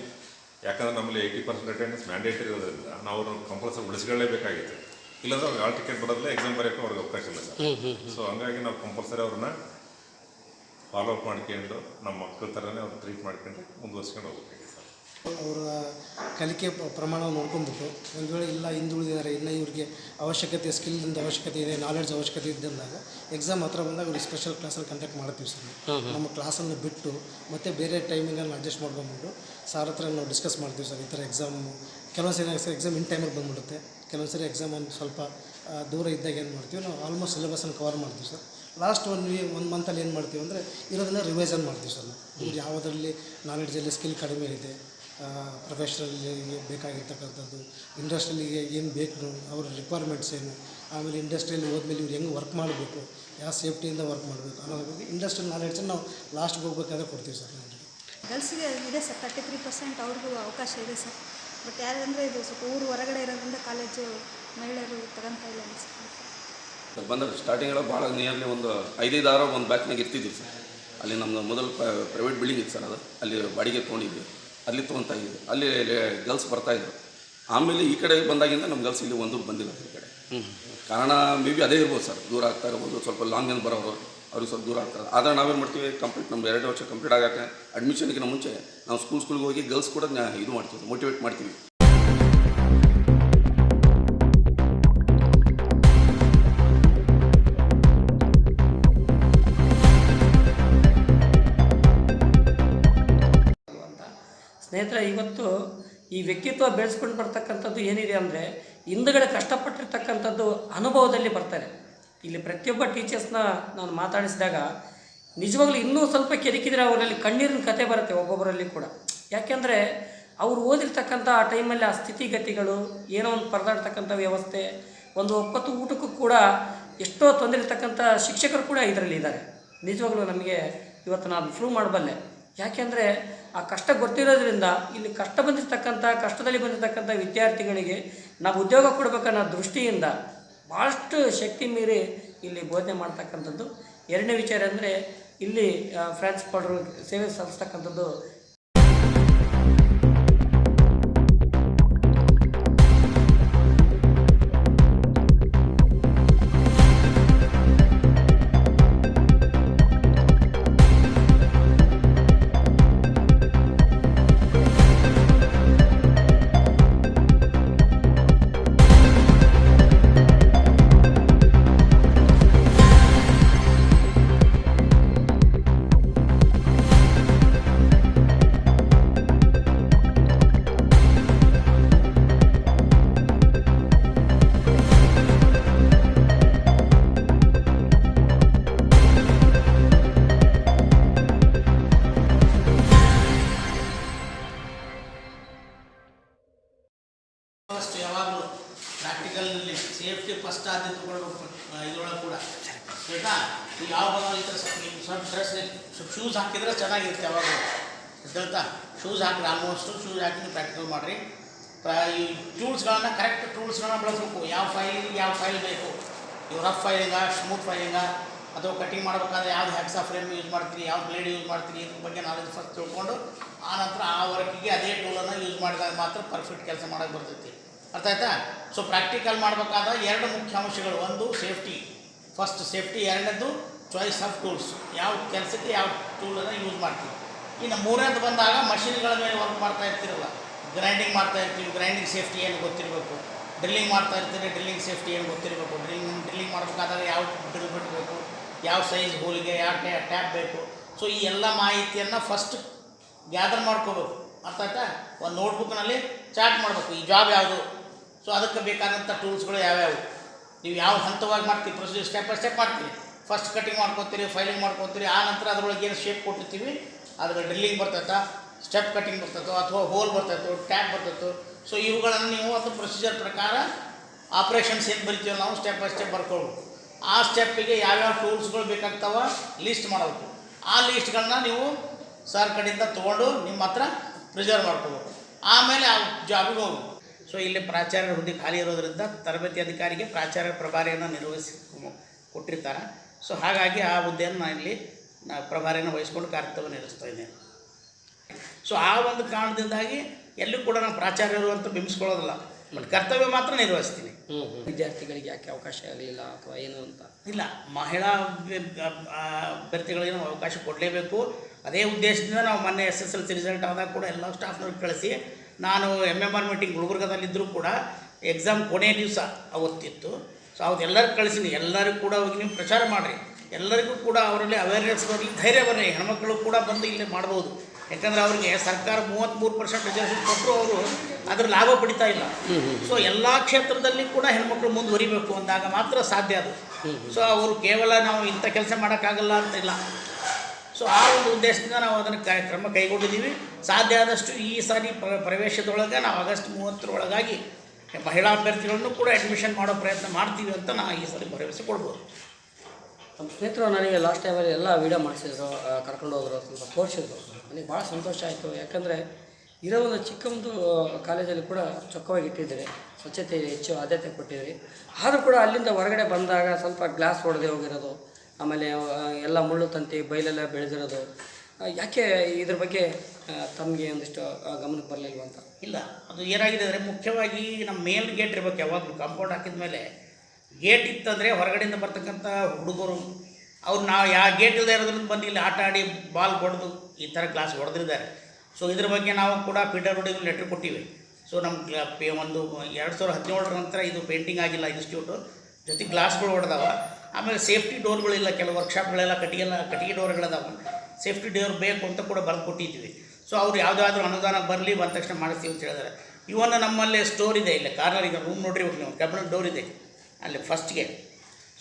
ಯಾಕಂದ್ರೆ ನಮ್ಮಲ್ಲಿ ಏಯ್ಟಿ ಪರ್ಸೆಂಟ್ ಅಟೆಂಡೆನ್ಸ್ ಮ್ಯಾಂಡೇಟ್ ಇರೋದ್ರಿಂದ ನಾವು ಅವ್ರನ್ನ ಕಂಪಲ್ಸರಿ ಉಳಿಸ್ಕೊಳ್ಳೇಬೇಕಾಗಿತ್ತು. ಇಲ್ಲಾಂದ್ರೆ ಅವ್ರಿಗೆ ಆಲ್ ಟಿಕೆಟ್ ಬರೋದಿಲ್ಲ ಎಕ್ಸಾಮ್ ಬರೆಯೋಕೆ ಅವ್ರಿಗೆ ಅವಕಾಶ ಇಲ್ಲ ಸರ್. ಸೊ ಹಂಗಾಗಿ ನಾವು ಕಂಪಲ್ಸರಿ ಅವ್ರನ್ನ ಫಾಲೋ ಅಪ್ ಮಾಡ್ಕೊಂಡು ನಮ್ಮ ಮಕ್ಕಳ ಥರನೇ ಅವ್ರು ಟ್ರೀಟ್ ಮಾಡ್ಕೊಂಡು ಮುಂದುವರ್ಸ್ಕೊಂಡು ಹೋಗ್ಬೇಕಾಗಿದೆ ಸರ್.
ಅವರ ಕಲಿಕೆ ಪ್ರಮಾಣ ನೋಡ್ಕೊಂಡ್ಬಿಟ್ಟು ಒಂದು ವೇಳೆ ಇಲ್ಲ ಹಿಂದುಳಿದಿದ್ದಾರೆ ಇನ್ನು ಇವ್ರಿಗೆ ಅವಶ್ಯಕತೆ ಸ್ಕಿಲ್ದಿಂದ ಅವಶ್ಯಕತೆ ಇದೆ ನಾಲೆಡ್ಜ್ ಅವಶ್ಯಕತೆ ಇದ್ದಂದಾಗ ಎಕ್ಸಾಮ್ ಹತ್ರ ಬಂದಾಗ ಅವ್ರಿಗೆ ಸ್ಪೆಷಲ್ ಕ್ಲಾಸಲ್ಲಿ ಕಂಡಕ್ಟ್ ಮಾಡ್ತೀವಿ ಸರ್. ನಮ್ಮ ಕ್ಲಾಸನ್ನು ಬಿಟ್ಟು ಮತ್ತೆ ಬೇರೆ ಟೈಮಿಂಗನ್ನು ಅಡ್ಜಸ್ಟ್ ಮಾಡ್ಕೊಂಬಿಟ್ಟು ಸಾರ್ ಹತ್ರ ನಾವು ಡಿಸ್ಕಸ್ ಮಾಡ್ತೀವಿ ಸರ್ ಈ ಥರ ಎಕ್ಸಾಮ್ ಕೆಲವೊಂದು ಸರಿ ಸರ್ ಎಕ್ಸಾಮ್ ಇನ್ ಟೈಮಲ್ಲಿ ಬಂದ್ಬಿಡುತ್ತೆ ಕೆಲವೊಂದು ಸರಿ ಎಕ್ಸಾಮ್ ಒಂದು ಸ್ವಲ್ಪ ದೂರ ಇದ್ದಾಗ ಏನು ಮಾಡ್ತೀವಿ, ನಾವು ಆಲ್ಮೋಸ್ಟ್ ಸಿಲೆಬಸನ್ನು ಕವರ್ ಮಾಡ್ತೀವಿ sir. Last one we one ಮಂತಲ್ಲಿ ಏನು ಮಾಡ್ತೀವಿ ಅಂದರೆ, ಇರೋದನ್ನ ರಿವೈಸನ್ ಮಾಡ್ತೀವಿ ಸರ್ ನಾವು. ಯಾವುದರಲ್ಲಿ ನಾಲೆಡ್ಜಲ್ಲಿ ಸ್ಕಿಲ್ ಕಡಿಮೆ ಇದೆ ಪ್ರೊಫೆಷ್ನಲ್ಗೆ ಬೇಕಾಗಿರ್ತಕ್ಕಂಥದ್ದು ಇಂಡಸ್ಟ್ರಿಯಲಿಗೆ ಏನು ಬೇಕು, ಅವ್ರ ರಿಕ್ವೈರ್ಮೆಂಟ್ಸ್ ಏನು, ಆಮೇಲೆ ಇಂಡಸ್ಟ್ರಿಯಲ್ಲಿ ಹೋದ್ಮೇಲೆ ಇವ್ರು ಹೆಂಗೆ ವರ್ಕ್ ಮಾಡಬೇಕು, ಯಾವ ಸೇಫ್ಟಿಯಿಂದ ವರ್ಕ್ ಮಾಡಬೇಕು ಅನ್ನೋದ್ರ ಬಗ್ಗೆ ಇಂಡಸ್ಟ್ರಿಯಲ್ ನಾಲೆಡ್ಜನ್ನು ನಾವು ಲಾಸ್ಟ್ಗೆ ಹೋಗ್ಬೇಕಾದ್ರೆ ಕೊಡ್ತೀವಿ ಸರ್ ನಾವು
ಗರ್ಲ್ಸ್ಗೆ ಇದೆ ಸರ್ ತರ್ಟಿ ತ್ರೀ ಪರ್ಸೆಂಟ್ ಅವ್ರಿಗೂ ಅವಕಾಶ ಇದೆ ಸರ್. ಬಟ್ ಯಾರಂದರೆ ಇದು ಸ್ವಲ್ಪ ಊರು ಹೊರಗಡೆ ಇರೋದ್ರಿಂದ ಕಾಲೇಜು ಮಹಿಳೆಯರು ತಗೊಂತ ಇಲ್ಲ
ಬಂದ್ರೆ ಸ್ಟಾರ್ಟಿಂಗ್ ಎಲ್ಲ ಭಾಳ ನಿಯರ್ಲಿ ಒಂದು ಐದೈದು ಆರು ಒಂದು ಬ್ಯಾಚ್ನಾಗ ಇರ್ತಿದ್ವಿ ಸರ್. ಅಲ್ಲಿ ನಮ್ಮದು ಮೊದಲು ಪ್ರೈವೇಟ್ ಬಿಲ್ಡಿಂಗ್ ಇತ್ತು ಸರ್ ಅದು. ಅಲ್ಲಿ ಬಾಡಿಗೆ ತೊಗೊಂಡಿದ್ವಿ. ಅಲ್ಲಿ ತೊಗೊತಾ ಇದ್ವಿ. ಅಲ್ಲಿ ಗರ್ಲ್ಸ್ ಬರ್ತಾಯಿದ್ರು ಆಮೇಲೆ ಈ ಕಡೆ ಬಂದಾಗಿಂದ ನಮ್ಮ ಗರ್ಲ್ಸ್ ಇಲ್ಲಿ ಒಂದು ಬಂದಿಲ್ಲ ಈ ಕಡೆ. ಕಾರಣ ಮೇ ಬಿ ಅದೇ ಇರ್ಬೋದು ಸರ್. ದೂರ ಆಗ್ತಾ ಇರ್ಬೋದು ಸ್ವಲ್ಪ ಲಾಂಗ್ ಏನು ಬರೋರು ಅವ್ರಿಗೆ ಸ್ವಲ್ಪ ದೂರ ಆಗ್ತಾರೆ ಆದರೆ ನಾವೇನು ಮಾಡ್ತೀವಿ ಕಂಪ್ಲೀಟ್ ನಮ್ಮ ಎರಡು ವರ್ಷ ಕಂಪ್ಲೀಟ್ ಆಗೋಕ್ಕೆ ಅಡ್ಮಿಷನ್ಗಿಂತ ಮುಂಚೆ ನಾವು ಸ್ಕೂಲ್ ಸ್ಕೂಲ್ಗೆ ಹೋಗಿ ಗರ್ಲ್ಸ್ ಕೂಡ ಇದು ಮಾಡ್ತೀವಿ ಮೋಟಿವೇಟ್ ಮಾಡ್ತೀವಿ.
ಸ್ನೇಹಿತರೆ, ಇವತ್ತು ಈ ವ್ಯಕ್ತಿತ್ವ ಬೆಳೆಸ್ಕೊಂಡು ಬರ್ತಕ್ಕಂಥದ್ದು ಏನಿದೆ ಅಂದರೆ, ಹಿಂದುಗಡೆ ಕಷ್ಟಪಟ್ಟಿರ್ತಕ್ಕಂಥದ್ದು ಅನುಭವದಲ್ಲಿ ಬರ್ತಾರೆ. ಇಲ್ಲಿ ಪ್ರತಿಯೊಬ್ಬ ಟೀಚರ್ಸ್ನ ನಾನು ಮಾತಾಡಿಸಿದಾಗ, ನಿಜವಾಗ್ಲೂ ಇನ್ನೂ ಸ್ವಲ್ಪ ಕೆದಕಿದ್ರೆ ಅವರಲ್ಲಿ ಕಣ್ಣೀರಿನ ಕತೆ ಬರುತ್ತೆ ಒಬ್ಬೊಬ್ಬರಲ್ಲಿ ಕೂಡ. ಯಾಕೆಂದರೆ, ಅವ್ರು ಓದಿರ್ತಕ್ಕಂಥ ಆ ಟೈಮಲ್ಲಿ ಆ ಸ್ಥಿತಿಗತಿಗಳು, ಏನೋ ಒಂದು ಪರದಾಡ್ತಕ್ಕಂಥ ವ್ಯವಸ್ಥೆ, ಒಂದು ಒಪ್ಪತ್ತು ಊಟಕ್ಕೂ ಕೂಡ ಎಷ್ಟೋ ತೊಂದರೆ ಇರ್ತಕ್ಕಂಥ ಶಿಕ್ಷಕರು ಕೂಡ ಇದರಲ್ಲಿ ಇದ್ದಾರೆ. ನಿಜವಾಗ್ಲೂ ನಮಗೆ ಇವತ್ತು ನಾನು ಪ್ರೂವ್ ಮಾಡಬಲ್ಲೆ. ಯಾಕೆಂದರೆ ಆ ಕಷ್ಟ ಗೊತ್ತಿರೋದ್ರಿಂದ ಇಲ್ಲಿ ಕಷ್ಟ ಬಂದಿರತಕ್ಕಂಥ, ಕಷ್ಟದಲ್ಲಿ ಬಂದಿರತಕ್ಕಂಥ ವಿದ್ಯಾರ್ಥಿಗಳಿಗೆ ನಾವು ಉದ್ಯೋಗ ಕೊಡಬೇಕನ್ನೋ ದೃಷ್ಟಿಯಿಂದ ಭಾಳಷ್ಟು ಶಕ್ತಿ ಮೀರಿ ಇಲ್ಲಿ ಬೋಧನೆ ಮಾಡ್ತಕ್ಕಂಥದ್ದು. ಎರಡನೇ ವಿಚಾರ ಅಂದರೆ ಇಲ್ಲಿ ಫ್ರಾನ್ಸ್ ಪೌಡ್ರು ಸೇವೆ ಸಲ್ಲಿಸ್ತಕ್ಕಂಥದ್ದು
ಫಸ್ಟ್ ಯಾವಾಗಲೂ ಪ್ರಾಕ್ಟಿಕಲ್ನಲ್ಲಿ ಸೇಫ್ಟಿ ಫಸ್ಟ್ ಆದ್ಯತೆ ತಗೊಳ್ಬೇಕು ಇದ್ರೊಳಗೆ ಕೂಡ. ಆಯ್ತಾ? ಈಗ ಯಾವಾಗ ಈ ಥರ ಸ್ವಲ್ಪ ಡ್ರೆಸ್ ಶೂಸ್ ಹಾಕಿದ್ರೆ ಚೆನ್ನಾಗಿರುತ್ತೆ ಯಾವಾಗಲೂ. ಗೊತ್ತಾ ಶೂಸ್ ಹಾಕಿದ್ರೆ ಆಲ್ಮೋಸ್ಟು ಶೂಸ್ ಹಾಕಿ ನೀವು ಪ್ರಾಕ್ಟಿಕಲ್ ಮಾಡಿರಿ. ಪ್ರ, ಈ ಟೂಲ್ಸ್ಗಳನ್ನು ಕರೆಕ್ಟ್ ಟೂಲ್ಸ್ಗಳನ್ನ ಬಳಸಬೇಕು. ಯಾವ ಫೈಲ್ ಯಾವ ಫೈಲ್ ಬೇಕು. ನೀವು ರಫ್ ಫೈಲಿಂಗ ಸ್ಮೂತ್ ಫೈಲಿಂಗ ಅಥವಾ ಕಟಿಂಗ್ ಮಾಡಬೇಕಾದ್ರೆ ಯಾವ್ದು ಹ್ಯಾಕ್ಸಾ ಫ್ರೇಮ್ ಯೂಸ್ ಮಾಡ್ತೀರಿ ಯಾವ ಬ್ಲೇಡ್ ಯೂಸ್ ಮಾಡ್ತೀರಿ, ಇದ್ರ ಬಗ್ಗೆ ನಾಲೆಜ್ ಫಸ್ಟ್ ತಿಳ್ಕೊಂಡು, ಆ ನಂತರ ಆ ವರ್ಕಿಗೆ ಅದೇ ಟೂಲನ್ನು ಯೂಸ್ ಮಾಡಿದಾಗ ಮಾತ್ರ ಪರ್ಫೆಕ್ಟ್ ಕೆಲಸ ಮಾಡೋಕ್ಕೆ ಬರ್ತೈತಿ. ಅರ್ಥ ಆಯ್ತಾ? ಸೊ ಪ್ರಾಕ್ಟಿಕಲ್ ಮಾಡಬೇಕಾದ ಎರಡು ಮುಖ್ಯ ಅಂಶಗಳು ಒಂದು ಸೇಫ್ಟಿ ಫಸ್ಟ್ ಸೇಫ್ಟಿ ಎರಡನೇದು ಚಾಯ್ಸ್ ಆಫ್ ಟೂಲ್ಸ್ ಯಾವ ಕೆಲಸಕ್ಕೆ ಯಾವ ಟೂಲನ್ನು ಯೂಸ್ ಮಾಡ್ತೀವಿ? ಇನ್ನು ಮೂರನೇದು ಬಂದಾಗ ಮಷಿನ್ಗಳ ಮೇಲೆ ವರ್ಕ್ ಮಾಡ್ತಾ ಇರ್ತಿರಲ್ಲ. ಗ್ರೈಂಡಿಂಗ್ ಮಾಡ್ತಾ ಇರ್ತೀವಿ. ಗ್ರೈಂಡಿಂಗ್ ಸೇಫ್ಟಿ ಏನು ಗೊತ್ತಿರಬೇಕು? ಡ್ರಿಲ್ಲಿಂಗ್ ಮಾಡ್ತಾ ಇರ್ತೀರಿ. ಡ್ರಿಲ್ಲಿಂಗ್ ಸೇಫ್ಟಿ ಏನು ಗೊತ್ತಿರಬೇಕು? ಡ್ರಿಲ್ಲಿಂಗ್ ಡ್ರಿಲ್ಲಿಂಗ್ ಮಾಡಬೇಕಾದಾಗ ಯಾವ ಡ್ರಿಲ್ ಬಿಡಬೇಕು? ಬೇಕು ಯಾವ ಸೈಜ್ ಹೋಲಿಗೆ ಯಾವ ಟ್ಯಾ ಟ್ಯಾಪ್ ಬೇಕು? ಸೊ ಈ ಎಲ್ಲ ಮಾಹಿತಿಯನ್ನು ಫಸ್ಟ್ ಗ್ಯಾದರ್ ಮಾಡ್ಕೋಬೇಕು. ಅರ್ಥ ಆಯ್ತಾ? ಒಂದು ನೋಟ್ಬುಕ್ನಲ್ಲಿ ಚಾರ್ಟ್ ಮಾಡಬೇಕು. ಈ ಜಾಬ್ ಯಾವುದು? ಸೊ ಅದಕ್ಕೆ ಬೇಕಾದಂಥ ಟೂಲ್ಸ್ಗಳು ಯಾವ್ಯಾವು? ನೀವು ಯಾವ ಹಂತವಾಗಿ ಮಾಡ್ತೀವಿ ಪ್ರೊಸೀಜರ್ ಸ್ಟೆಪ್ ಬೈ ಸ್ಟೆಪ್ ಮಾಡ್ತೀವಿ ಫಸ್ಟ್ ಕಟಿಂಗ್ ಮಾಡ್ಕೊತೀರಿ ಫೈಲಿಂಗ್ ಮಾಡ್ಕೊತೀರಿ, ಆ ನಂತರ ಅದರೊಳಗೆ ಏನು ಶೇಪ್ ಕೊಟ್ಟಿರ್ತೀವಿ, ಅದ್ರ ಡ್ರಿಲ್ಲಿಂಗ್ ಬರ್ತೈತಾ? ಸ್ಟೆಪ್ ಕಟಿಂಗ್ ಬರ್ತೈತೋ, ಅಥವಾ ಹೋಲ್ ಬರ್ತೈತೋ ಟ್ಯಾಪ್ ಬರ್ತೈತೋ? ಸೊ ಇವುಗಳನ್ನು ನೀವು ಅದು ಪ್ರೊಸೀಜರ್ ಪ್ರಕಾರ ಆಪ್ರೇಷನ್ಸ್ ಏನು ಬರಿತೀವೋ ನಾವು ಸ್ಟೆಪ್ ಬೈ ಸ್ಟೆಪ್ ಬರ್ಕೊಳ್ಬೇಕು. ಆ ಸ್ಟೆಪ್ಪಿಗೆ ಯಾವ್ಯಾವ ಟೂಲ್ಸ್ಗಳು ಬೇಕಾಗ್ತಾವ ಲಿಸ್ಟ್ ಮಾಡಬೇಕು. ಆ ಲಿಸ್ಟ್ಗಳನ್ನ ನೀವು ಸರ್ ಕಡೆಯಿಂದ ತೊಗೊಂಡು ನಿಮ್ಮ ಹತ್ರ ಪ್ರಿಸರ್ವ್ ಮಾಡ್ಕೋಬೇಕು ಆಮೇಲೆ ಆ ಜಾಬಿಗೆ ಹೋಗ್ಬೇಕು. ಸೊ ಇಲ್ಲಿ ಪ್ರಾಚಾರ್ಯರ ಹುದ್ದೆ ಖಾಲಿ ಇರೋದರಿಂದ ತರಬೇತಿ ಅಧಿಕಾರಿಗೆ ಪ್ರಾಚಾರ್ಯ ಪ್ರಭಾರಿಯನ್ನು ನಿರ್ವಹಿಸಿ ಕೊಟ್ಟಿರ್ತಾರೆ. ಸೊ ಹಾಗಾಗಿ ಆ ಹುದ್ದೆಯನ್ನು ನಾನು ಇಲ್ಲಿ ಪ್ರಭಾರಿಯನ್ನು ವಹಿಸ್ಕೊಂಡು ಕರ್ತವ್ಯ ನಿರ್ವಹಿಸ್ತಾ ಇದ್ದೇನೆ. ಸೊ ಆ ಒಂದು ಕಾರಣದಿಂದಾಗಿ ಎಲ್ಲೂ ಕೂಡ ನಾನು ಪ್ರಾಚಾರ್ಯರು ಅಂತ ಬಿಂಬಿಸ್ಕೊಳ್ಳೋದಿಲ್ಲ. ಬಟ್ ಕರ್ತವ್ಯ ಮಾತ್ರ ನಿರ್ವಹಿಸ್ತೀನಿ.
ವಿದ್ಯಾರ್ಥಿಗಳಿಗೆ ಯಾಕೆ ಅವಕಾಶ ಆಗಲಿಲ್ಲ ಅಥವಾ ಏನು ಅಂತ?
ಇಲ್ಲ ಮಹಿಳಾ ಅಭ್ಯರ್ಥಿಗಳಿಗೆ ನಾವು ಅವಕಾಶ ಕೊಡಲೇಬೇಕು. ಅದೇ ಉದ್ದೇಶದಿಂದ ನಾವು ಮೊನ್ನೆ S S L C result ಆದಾಗ ಕೂಡ ಎಲ್ಲ ಸ್ಟಾಫ್ನವ್ರಿಗೆ ಕಳಿಸಿ ನಾನು ಎಂ ಎಂ ಆರ್ ಮೀಟಿಂಗ್ ಗುಲ್ಬರ್ಗದಲ್ಲಿದ್ದರೂ ಕೂಡ ಎಕ್ಸಾಮ್ ಕೊನೆಯ ದಿವಸ ಅವತ್ತಿತ್ತು. ಸೊ ಅವತ್ತು ಎಲ್ಲರಿಗೂ ಕಳಿಸಿನಿ. ಎಲ್ಲರಿಗೂ ಕೂಡ ಹೋಗಿ ನೀವು ಪ್ರಚಾರ ಮಾಡಿರಿ. ಎಲ್ಲರಿಗೂ ಕೂಡ ಅವರಲ್ಲಿ ಅವೇರ್ನೆಸ್ ಬರಲಿ ಧೈರ್ಯ ಬರಲಿ. ಹೆಣ್ಮಕ್ಳು ಕೂಡ ಬಂದು ಇಲ್ಲಿ ಮಾಡ್ಬೋದು. ಯಾಕಂದರೆ ಅವರಿಗೆ ಸರ್ಕಾರ ಮೂವತ್ತ್ಮೂರು ಪರ್ಸೆಂಟ್ ರಿಸರ್ವೇಷನ್ ಕೊಟ್ಟರು ಅವರು ಅದ್ರ ಲಾಭ ಪಡಿತಾ ಇಲ್ಲ. ಸೊ ಎಲ್ಲ ಕ್ಷೇತ್ರದಲ್ಲಿ ಕೂಡ ಹೆಣ್ಮಕ್ಳು ಮುಂದುವರಿಬೇಕು ಅಂದಾಗ ಮಾತ್ರ ಸಾಧ್ಯ ಅದು. ಸೊ ಅವರು ಕೇವಲ ನಾವು ಇಂಥ ಕೆಲಸ ಮಾಡೋಕ್ಕಾಗಲ್ಲ ಅಂತ ಇಲ್ಲ. ಸೊ ಆ ಒಂದು ಉದ್ದೇಶದಿಂದ ನಾವು ಅದನ್ನು ಕಾರ್ಯಕ್ರಮ ಕ್ರಮ ಕೈಗೊಂಡಿದ್ದೀವಿ. ಸಾಧ್ಯ ಆದಷ್ಟು ಈ ಸಾರಿ ಪ್ರ, ಪ್ರವೇಶದೊಳಗೆ ನಾವು ಆಗಸ್ಟ್ ಮೂವತ್ತರೊಳಗಾಗಿ ಮಹಿಳಾ ಅಭ್ಯರ್ಥಿಗಳನ್ನು ಕೂಡ ಅಡ್ಮಿಷನ್ ಮಾಡೋ ಪ್ರಯತ್ನ ಮಾಡ್ತೀವಿ ಅಂತ ನಾವು ಈ ಸಾರಿ ಭರವಸೆ ಕೊಡ್ಬೋದು.
ನಮ್ಮ ಸ್ನೇಹಿತರು ನನಗೆ ಲಾಸ್ಟ್ ಟೈಮಲ್ಲಿ ಎಲ್ಲ ವೀಡಿಯೋ ಮಾಡಿಸಿದ್ರು ಕರ್ಕೊಂಡು ಹೋದ್ರು, ಸ್ವಲ್ಪ ತೋರಿಸಿದ್ರು. ನನಗೆ ಭಾಳ ಸಂತೋಷ ಆಯಿತು. ಯಾಕಂದರೆ ಇರೋ ಒಂದು ಚಿಕ್ಕ ಕಾಲೇಜಲ್ಲಿ ಕೂಡ ಚೊಕ್ಕವಾಗಿ ಇಟ್ಟಿದ್ದೀರಿ. ಸ್ವಚ್ಛತೆ ಹೆಚ್ಚು ಆದ್ಯತೆ ಕೊಟ್ಟಿದ್ದೀರಿ. ಆದರೂ ಕೂಡ ಅಲ್ಲಿಂದ ಹೊರಗಡೆ ಬಂದಾಗ ಸ್ವಲ್ಪ ಗ್ಲಾಸ್ ಹೊಡೆದೇ ಹೋಗಿರೋದು ಆಮೇಲೆ ಎಲ್ಲ ಮುಳ್ಳು ತಂತಿ, ಬೈಲೆಲ್ಲ ಬೆಳೆದಿರೋದು. ಯಾಕೆ ಇದ್ರ ಬಗ್ಗೆ ತಮಗೆ ಒಂದಿಷ್ಟು ಗಮನಕ್ಕೆ ಬರಲಿಲ್ವ ಅಂತ?
ಇಲ್ಲ, ಅದು ಏನಾಗಿದೆ ಅಂದರೆ ಮುಖ್ಯವಾಗಿ ನಮ್ಮ ಮೇಲ್ ಗೇಟ್ ಇರ್ಬೇಕು ಯಾವಾಗಲೂ, ಕಾಂಪೌಂಡ್ ಹಾಕಿದ ಮೇಲೆ. ಗೇಟ್ ಇತ್ತಂದರೆ ಹೊರಗಡೆಯಿಂದ ಬರ್ತಕ್ಕಂಥ ಹುಡುಗರು, ಅವ್ರು ನಾವು ಯಾವ ಗೇಟ್ ಇಲ್ಲದೆ ಇರೋದ್ರಿಂದ ಬಂದು ಇಲ್ಲಿ ಆಟ ಆಡಿ ಬಾಲ್ ಹೊಡೆದು ಈ ಥರ ಗ್ಲಾಸ್ ಹೊಡೆದಿದ್ದಾರೆ. ಸೊ, ಇದ್ರ ಬಗ್ಗೆ ನಾವು ಕೂಡ ಪಿ ಡಬ್ಲ್ಯೂ ಲೆಟ್ರ್ ಕೊಟ್ಟಿವಿ. ಸೊ, ನಮ್ಮ ಒಂದು, ಎರಡು ಸಾವಿರದ ಹದಿನೇಳರ ನಂತರ ಇದು ಪೇಂಟಿಂಗ್ ಆಗಿಲ್ಲ, ಇನ್ಸ್ಟಿಟ್ಯೂಟು. ಜೊತೆಗೆ ಗ್ಲಾಸ್ಗಳು ಹೊಡೆದವ. ಆಮೇಲೆ ಸೇಫ್ಟಿ ಡೋರ್ಗಳಿಲ್ಲ, ಕೆಲವು ವರ್ಕ್ಶಾಪ್ಗಳೆಲ್ಲ ಕಟ್ಟಿಗೆಲ್ಲ, ಕಟ್ಟಿಗೆ ಡೋರ್ಗಳದಾವೆ. ಸೇಫ್ಟಿ ಡೋರ್ ಬೇಕು ಅಂತ ಕೂಡ ಬರೆದು ಕೊಟ್ಟಿದ್ದೀವಿ ಸೊ ಅವ್ರು ಯಾವುದಾದ್ರೂ ಅನುದಾನ ಬರಲಿ, ಬಂದ ತಕ್ಷಣ ಮಾಡಿಸ್ತೀವಿ ಅಂತ ಹೇಳಿದ್ರೆ. ಇವನ್ ನಮ್ಮಲ್ಲಿ ಸ್ಟೋರ್ ಇದೆ ಇಲ್ಲಿ ಕಾರ್ನರ್ ಈಗ ರೂಮ್ ನೋಡಿರ್ಬೇಕು ನೀವು ಕ್ಯಾಬಿನೆಟ್ ಡೋರ್ ಇದೆ ಅಲ್ಲಿ ಫಸ್ಟ್ಗೆ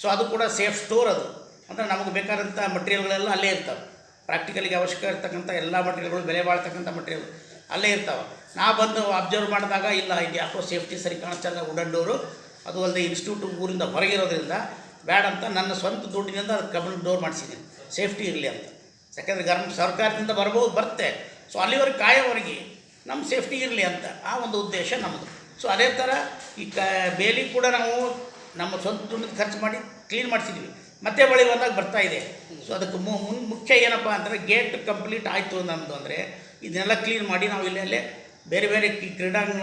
ಸೊ ಅದು ಕೂಡ ಸೇಫ್ ಸ್ಟೋರ್ ಅದು. ಅಂದರೆ ನಮಗೆ ಬೇಕಾದಂಥ ಮಟೀರಿಯಲ್ಗಳೆಲ್ಲ ಅಲ್ಲೇ ಇರ್ತಾವೆ. ಪ್ರಾಕ್ಟಿಕಲಿಗೆ ಅವಶ್ಯಕ ಇರ್ತಕ್ಕಂಥ ಎಲ್ಲ ಮಟೀರಿಯಲ್ಗಳು ಬೆಲೆ ಬಾಳ್ತಕ್ಕಂಥ ಮಟೀರಿಯಲ್ ಅಲ್ಲೇ ಇರ್ತಾವೆ. ನಾ ಬಂದು ಅಬ್ಸರ್ವ್ ಮಾಡಿದಾಗ, ಇಲ್ಲ, ಇದು ಯಾಕೋ ಸೇಫ್ಟಿ ಸರಿ ಕಾಣಿಸ್ತಲ್ಲ ವುಡನ್ ಡೋರು ಅದು ಅಲ್ಲದೆ ಇನ್ಸ್ಟಿಟ್ಯೂಟ್ ಊರಿಂದ ಹೊರಗಿರೋದ್ರಿಂದ ಬ್ಯಾಡ ಅಂತ ನನ್ನ ಸ್ವಂತ ದುಡ್ಡಿನಿಂದ ಅದು ಕಬ್ಬಿಣ ಡೋರ್ ಮಾಡಿಸಿದ್ದೀನಿ. ಸೇಫ್ಟಿ ಇರಲಿ ಅಂತ. ಯಾಕಂದರೆ ಗರ್ಮ್ ಸರ್ಕಾರದಿಂದ ಬರ್ಬೋದು, ಬರುತ್ತೆ. ಸೊ ಅಲ್ಲಿವರೆಗೆ ಕಾಯೋವರೆಗೆ ನಮ್ಮ ಸೇಫ್ಟಿ ಇರಲಿ ಅಂತ ಆ ಒಂದು ಉದ್ದೇಶ ನಮ್ಮದು ಸೊ ಅದೇ ಥರ ಈ ಕ, ಬೇಲಿ ಕೂಡ ನಾವು ನಮ್ಮ ಸ್ವಂತ ದುಡ್ಡು ಖರ್ಚು ಮಾಡಿ ಕ್ಲೀನ್ ಮಾಡಿಸಿದ್ವಿ. ಮತ್ತೆ ಬಳಿ ಬಂದಾಗ ಬರ್ತಾ ಇದೆ. ಸೊ ಅದಕ್ಕೆ ಮು ಮುಖ್ಯ ಏನಪ್ಪ ಅಂದರೆ ಗೇಟ್ ಕಂಪ್ಲೀಟ್ ಆಯಿತು ನಮ್ಮದು ಅಂದರೆ ಇದನ್ನೆಲ್ಲ ಕ್ಲೀನ್ ಮಾಡಿ ನಾವು ಇಲ್ಲೇ ಬೇರೆ ಬೇರೆ ಕ್ರೀಡಾಂಗಣ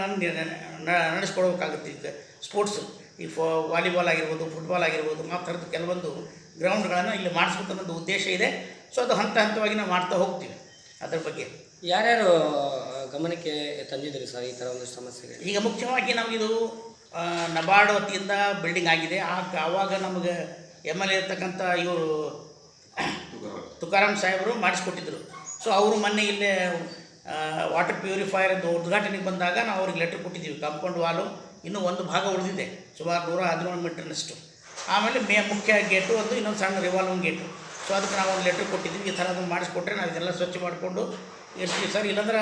ನಡೆಸ್ಕೊಡ್ಬೇಕಾಗುತ್ತೆ ಈಗ ಸ್ಪೋರ್ಟ್ಸು ಈ ಫೋ ವಾಲಿಬಾಲ್ ಆಗಿರ್ಬೋದು ಫುಟ್ಬಾಲ್ ಆಗಿರ್ಬೋದು ಆ ಥರದ್ದು ಕೆಲವೊಂದು ಗ್ರೌಂಡ್ಗಳನ್ನು ಇಲ್ಲಿ ಮಾಡಿಸ್ಬೇಕನ್ನೋದು ಉದ್ದೇಶ ಇದೆ. ಸೊ ಅದು ಹಂತ ಹಂತವಾಗಿ ನಾವು ಮಾಡ್ತಾ ಹೋಗ್ತೀವಿ. ಅದ್ರ ಬಗ್ಗೆ.
ಯಾರ್ಯಾರು ಗಮನಕ್ಕೆ ತಂದಿದ್ದೀರಿ ಸರ್ ಈ ಥರ ಒಂದು ಸಮಸ್ಯೆಗೆ
ಈಗ ಮುಖ್ಯವಾಗಿ ನಮಗಿದು ನಬಾರ್ಡ್ ವತಿಯಿಂದ ಬಿಲ್ಡಿಂಗ್ ಆಗಿದೆ. ಆ ಆವಾಗ ನಮಗೆ ಎಂ ಎಲ್ ಎ ಇರ್ತಕ್ಕಂಥ ಇವರು ತುಕಾರಾಮ್ ಸಾಹೇಬರು ಮಾಡಿಸ್ಕೊಟ್ಟಿದ್ರು. ಸೊ ಅವರು ಮೊನ್ನೆ ಇಲ್ಲೇ ವಾಟರ್ ಪ್ಯೂರಿಫೈಯರ್ ಅಂತ ಉದ್ಘಾಟನೆಗೆ ಬಂದಾಗ ನಾವು ಅವ್ರಿಗೆ ಲೆಟ್ರ್ ಕೊಟ್ಟಿದ್ದೀವಿ. ಕಾಂಪೌಂಡ್ ವಾಲು ಇನ್ನೂ ಒಂದು ಭಾಗ ಉಳಿದಿದೆ. ಸುಮಾರು ನೂರ ಹದಿನೇಳು ಮೀಟರ್ನಷ್ಟು. ಆಮೇಲೆ ಮೇ ಮುಖ್ಯ ಗೇಟು ಒಂದು ಇನ್ನೊಂದು ಸಣ್ಣ ರಿವಾಲ್ವಿಂಗ್ ಗೇಟು. ಸೊ ಅದಕ್ಕೆ ನಾವು ಒಂದು ಲೆಟ್ರ್ ಕೊಟ್ಟಿದ್ದೀವಿ. ಈ ಥರ ಅದನ್ನು ಮಾಡಿಸ್ಕೊಟ್ರೆ ನಾವು ಇದೆಲ್ಲ ಸ್ವಚ್ಛ ಮಾಡಿಕೊಂಡು ಇರ್ತೀವಿ ಸರ್ ಇಲ್ಲಾಂದ್ರೆ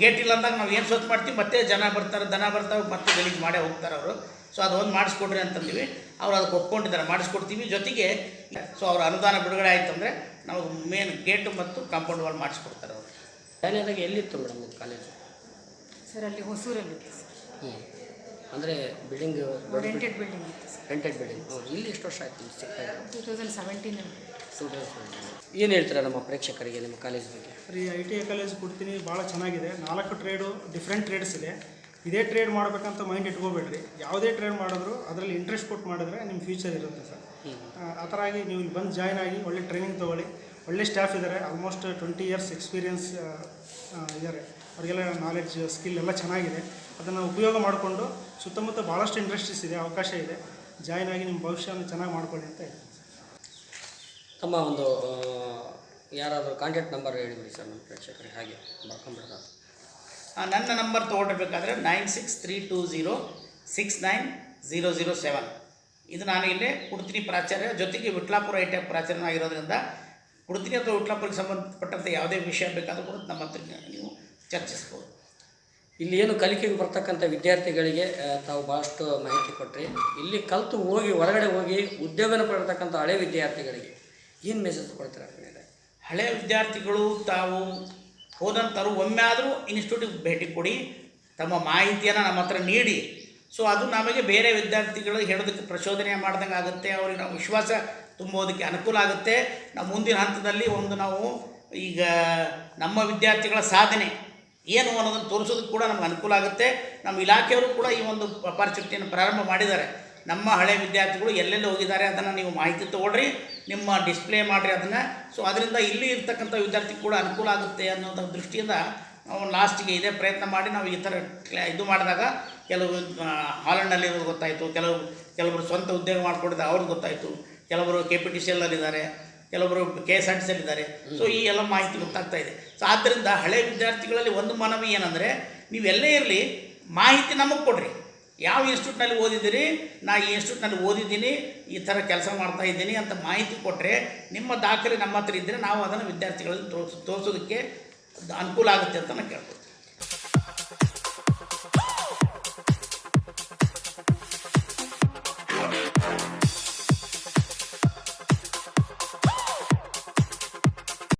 ಗೇಟ್ ಇಲ್ಲ ಅಂದಾಗ ನಾವು ಏನು ಸ್ವಚ್ಛ ಮಾಡ್ತೀವಿ ಮತ್ತೆ ಜನ ಬರ್ತಾರೆ ದನ ಬರ್ತಾವೆ ಮತ್ತೆ ಗಲೀಜ್ ಮಾಡೇ ಹೋಗ್ತಾರೆ ಅವರು. ಸೊ ಅದೊಂದು ಮಾಡಿಸ್ಕೊಡ್ರಿ ಅಂತಂದೀವಿ. ಅವ್ರು ಅದಕ್ಕೆ ಒಪ್ಕೊಂಡಿದ್ದಾರೆ. ಮಾಡಿಸ್ಕೊಡ್ತೀವಿ. ಜೊತೆಗೆ ಸೊ ಅವ್ರ ಅನುದಾನ ಬಿಡುಗಡೆ ಆಯಿತು ಅಂದರೆ ನಾವು ಮೇನ್ ಗೇಟು ಮತ್ತು ಕಾಂಪೌಂಡ್ ವಾಲ್ ಮಾಡಿಸ್ಕೊಡ್ತಾರೆ ಅವರು.
ಶಾಲೆದಾಗ ಎಲ್ಲಿತ್ತು ಮೇಡಮ್ ಕಾಲೇಜು
ಸರ್ ಅಲ್ಲಿ ಹೊಸೂರಲ್ಲಿ ಸರ್.
ಹ್ಞೂ ಅಂದರೆ ಬಿಲ್ಡಿಂಗ್
ರೆಂಟೆಡ್ ಬಿಲ್ಡಿಂಗ್ ಇತ್ತು ಸರ್
ರೆಂಟೆಡ್ ಬಿಲ್ಡಿಂಗ್ ಇಲ್ಲಿ ಎಷ್ಟು ವರ್ಷ ಆಯ್ತು two thousand seventeen
two thousand
ಏನು ಹೇಳ್ತೀರಾ ನಮ್ಮ ಪ್ರೇಕ್ಷಕರಿಗೆ ನಿಮ್ಮ ಕಾಲೇಜ್ ಬಗ್ಗೆ?
ರೀ ಐ ಟಿ ಐ ಕಾಲೇಜ್ ಕೊಡ್ತೀನಿ ಭಾಳ ಚೆನ್ನಾಗಿದೆ. ನಾಲ್ಕು ಟ್ರೇಡು ಡಿಫ್ರೆಂಟ್ ಟ್ರೇಡ್ಸ್ ಇದೆ. ಇದೇ ಟ್ರೇಡ್ ಮಾಡಬೇಕಂತ ಮೈಂಡ್ ಇಟ್ಕೋಬೇಡ್ರಿ. ಯಾವುದೇ ಟ್ರೇಡ್ ಮಾಡಿದ್ರು ಅದರಲ್ಲಿ ಇಂಟ್ರೆಸ್ಟ್ ಕೊಟ್ಟು ಮಾಡಿದ್ರೆ ನಿಮ್ಮ ಫ್ಯೂಚರ್ ಇರುತ್ತೆ ಸರ್ ಆ, ಆ ಥರ ಆಗಿ ನೀವು ಇಲ್ಲಿ ಬಂದು ಜಾಯ್ನ್ ಆಗಿ ಒಳ್ಳೆ ಟ್ರೈನಿಂಗ್ ತೊಗೊಳ್ಳಿ. ಒಳ್ಳೆ ಸ್ಟಾಫ್ ಇದ್ದಾರೆ. ಆಲ್ಮೋಸ್ಟ್ ಟ್ವೆಂಟಿ ಇಯರ್ಸ್ ಎಕ್ಸ್ಪೀರಿಯನ್ಸ್ ಇದ್ದಾರೆ. ಅವರಿಗೆಲ್ಲ ನಾಲೆಡ್ಜ್ ಸ್ಕಿಲ್ ಎಲ್ಲ ಚೆನ್ನಾಗಿದೆ. ಅದನ್ನು ಉಪಯೋಗ ಮಾಡಿಕೊಂಡು ಸುತ್ತಮುತ್ತ ಭಾಳಷ್ಟು ಇಂಡಸ್ಟ್ರೀಸ್ ಇದೆ ಅವಕಾಶ ಇದೆ. ಜಾಯ್ನ್ ಆಗಿ ನಿಮ್ಮ ಭವಿಷ್ಯವನ್ನು ಚೆನ್ನಾಗಿ ಮಾಡ್ಕೊಳ್ಳಿ ಅಂತ ಹೇಳ್ತೀನಿ.
ತಮ್ಮ ಒಂದು ಯಾರಾದರೂ ಕಾಂಟ್ಯಾಕ್ಟ್ ನಂಬರ್ ಹೇಳಿಬಿಡಿ ಸರ್ ನಮ್ಮ ಪ್ರೇಕ್ಷಕರಿಗೆ. ಹಾಗೆ ಬರ್ಕೊಂಡ್ಬಿಡ್ತಾರೆ
ಆ, ನನ್ನ number ತೊಗೊಂಡಿರ್ಬೇಕಾದ್ರೆ nine six three two zero six nine zero zero seven ಇದು ನಾನು ಇಲ್ಲಿ ಕುಡ್ತಿನಿ ಪ್ರಾಚಾರ್ಯ ಜೊತೆಗೆ ವಿಟ್ಲಾಪುರ ಐ ಟಿ ಪ್ರಾಚಾರ್ಯನಾಗಿರೋದ್ರಿಂದ ಕುಡ್ತಿನಿ ಅಥವಾ ವಿಟ್ಲಾಪುರಕ್ಕೆ ಸಂಬಂಧಪಟ್ಟಂತೆ ಯಾವುದೇ ವಿಷಯ ಬೇಕಾದರೂ ಕೂಡ ನಮ್ಮ ಹತ್ರ ನೀವು ಚರ್ಚಿಸ್ಬೋದು.
ಇಲ್ಲಿ ಏನು ಕಲಿಕೆಗೆ ಬರ್ತಕ್ಕಂಥ ವಿದ್ಯಾರ್ಥಿಗಳಿಗೆ ತಾವು ಭಾಳಷ್ಟು ಮಾಹಿತಿ ಕೊಟ್ಟರೆ ಇಲ್ಲಿ ಕಲಿತು ಹೋಗಿ, ಹೊರಗಡೆ ಹೋಗಿ ಉದ್ಯೋಗನ ಪಡೆತಕ್ಕಂಥ ಹಳೆ ವಿದ್ಯಾರ್ಥಿಗಳಿಗೆ ಏನು ಮೆಸೇಜ್ ಕೊಡ್ತಾರೆ
ಹಳೆ ವಿದ್ಯಾರ್ಥಿಗಳು ತಾವು ಹೋದಂಥವ್ರು ಒಮ್ಮೆ ಆದರೂ ಇನ್ಸ್ಟಿಟ್ಯೂಟಿಗೆ ಭೇಟಿ ಕೊಡಿ, ತಮ್ಮ ಮಾಹಿತಿಯನ್ನು ನಮ್ಮ ಹತ್ರ ನೀಡಿ. ಸೊ ಅದು ನಮಗೆ ಬೇರೆ ವಿದ್ಯಾರ್ಥಿಗಳು ಹೇಳೋದಕ್ಕೆ ಪ್ರಚೋದನೆ ಮಾಡ್ದಂಗೆ ಆಗುತ್ತೆ. ಅವ್ರಿಗೆ ನಾವು ವಿಶ್ವಾಸ ತುಂಬೋದಕ್ಕೆ ಅನುಕೂಲ ಆಗುತ್ತೆ. ನಾವು ಮುಂದಿನ ಹಂತದಲ್ಲಿ ಒಂದು ನಾವು ಈಗ ನಮ್ಮ ವಿದ್ಯಾರ್ಥಿಗಳ ಸಾಧನೆ ಏನು ಅನ್ನೋದನ್ನು ತೋರಿಸೋದಕ್ಕೆ ಕೂಡ ನಮ್ಗೆ ಅನುಕೂಲ ಆಗುತ್ತೆ. ನಮ್ಮ ಇಲಾಖೆಯವರು ಕೂಡ ಈ ಒಂದು ಅಪಾರ್ಚುನಿಟಿಯನ್ನು ಪ್ರಾರಂಭ ಮಾಡಿದ್ದಾರೆ. ನಮ್ಮ ಹಳೆ ವಿದ್ಯಾರ್ಥಿಗಳು ಎಲ್ಲೆಲ್ಲಿ ಹೋಗಿದ್ದಾರೆ ಅದನ್ನು ನೀವು ಮಾಹಿತಿ ತೊಗೊಳ್ರಿ, ನಿಮ್ಮ ಡಿಸ್ಪ್ಲೇ ಮಾಡಿರಿ ಅದನ್ನು. ಸೊ ಅದರಿಂದ ಇಲ್ಲಿ ಇರ್ತಕ್ಕಂಥ ವಿದ್ಯಾರ್ಥಿ ಕೂಡ ಅನುಕೂಲ ಆಗುತ್ತೆ ಅನ್ನೋಂಥ ದೃಷ್ಟಿಯಿಂದ ನಾವು ಲಾಸ್ಟಿಗೆ ಇದೇ ಪ್ರಯತ್ನ ಮಾಡಿ ನಾವು ಈ ಥರ ಇದು ಮಾಡಿದಾಗ ಕೆಲವು ಹಾಲೆಂಡ್ನಲ್ಲಿ ಗೊತ್ತಾಯಿತು, ಕೆಲವು, ಕೆಲವರು ಸ್ವಂತ ಉದ್ಯೋಗ ಮಾಡ್ಕೊಂಡಿದ್ದಾರೆ ಅವ್ರಿಗೆ ಗೊತ್ತಾಯಿತು, ಕೆಲವರು ಕೆ ಪಿ ಟಿ ಸಿ ಎಲ್ಲಲ್ಲಿದ್ದಾರೆ ಕೆಲವರು ಕೆ ಎಸ್ ಆರ್ ಟಿ ಸಿಯಲ್ಲಿದ್ದಾರೆ. ಸೊ ಈ ಎಲ್ಲ ಮಾಹಿತಿ ಗೊತ್ತಾಗ್ತಾ ಇದೆ. ಸೊ ಆದ್ದರಿಂದ ಹಳೆ ವಿದ್ಯಾರ್ಥಿಗಳಲ್ಲಿ ಒಂದು ಮನವಿ ಏನಂದರೆ ನೀವೆಲ್ಲೇ ಇರಲಿ ಮಾಹಿತಿ ನಮಗೆ ಕೊಡ್ರಿ. ಯಾವ ಇನ್ಸ್ಟಿಟ್ಯೂಟ್ನಲ್ಲಿ ಓದಿದ್ದೀರಿ ನಾ ಈ ಇನ್ಸ್ಟಿಟ್ಯೂಟ್ನಲ್ಲಿ ಓದಿದ್ದೀನಿ ಈ ಥರ ಕೆಲಸ ಮಾಡ್ತಾ ಇದ್ದೀನಿ ಅಂತ ಮಾಹಿತಿ ಕೊಟ್ಟರೆ ನಿಮ್ಮ ದಾಖಲೆ ನಮ್ಮ ಹತ್ರ ಇದ್ದರೆ ನಾವು ಅದನ್ನು ವಿದ್ಯಾರ್ಥಿಗಳಲ್ಲಿ ತೋರಿಸ್ ತೋರಿಸೋದಕ್ಕೆ ಅನುಕೂಲ ಆಗುತ್ತೆ ಅಂತ ನಾನು ಕೇಳ್ಬೋದು.